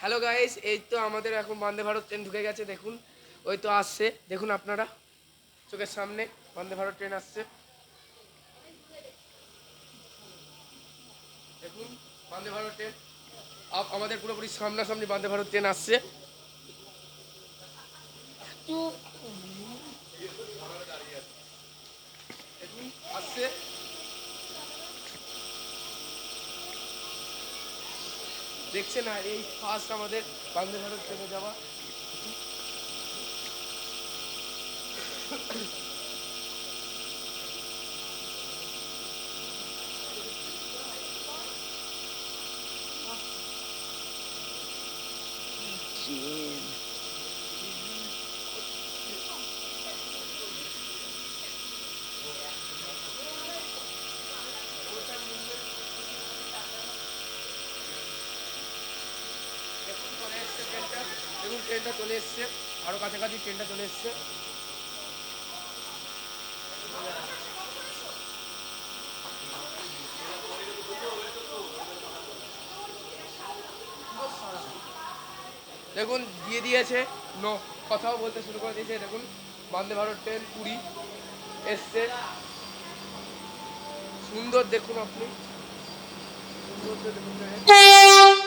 Hello guys এই তো আমাদের এখন বন্দে ভারত ট্রেন ঢুকে গেছে, দেখুন। ওই তো আসছে। দেখুন আপনারা। চোখের সামনে বন্দে ভারত ট্রেন আসছে। দেখুন বন্দে ভারত ট্রেন আমাদের পুরোপুরি সামনাসামনি বন্দে ভারত ট্রেন আসছে দেখুন আসছে দেখছে না এই ফার্স্ট আমাদের বন্দে ভারত ট্রেনে যাওয়া। দেখুন ট্রেনটা চলে এসছে। আরও কাছাকাছি ট্রেনটা চলে এসছে। দেখুন, দিয়ে দিয়েছে। ন, কথাও বলতে শুরু করে দিয়েছে। দেখুন, বন্দে ভারত ট্রেন পুরী এসছে। সুন্দর দেখুন আপনি। সুন্দর দেখুন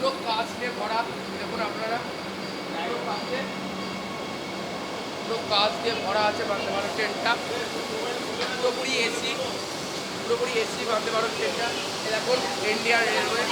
পুরো কাজ নিয়ে ভরা দেখুন আপনারা। পুরো কাজে দিয়ে ভরা আছে বন্দে ভারত ট্রেনটা। পুরোপুরি এসি পুরোপুরি এসি বন্দে ভারত ট্রেনটা। এখন ইন্ডিয়ান রেলওয়ে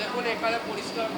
দেখুন এখানে পরিষ্কার।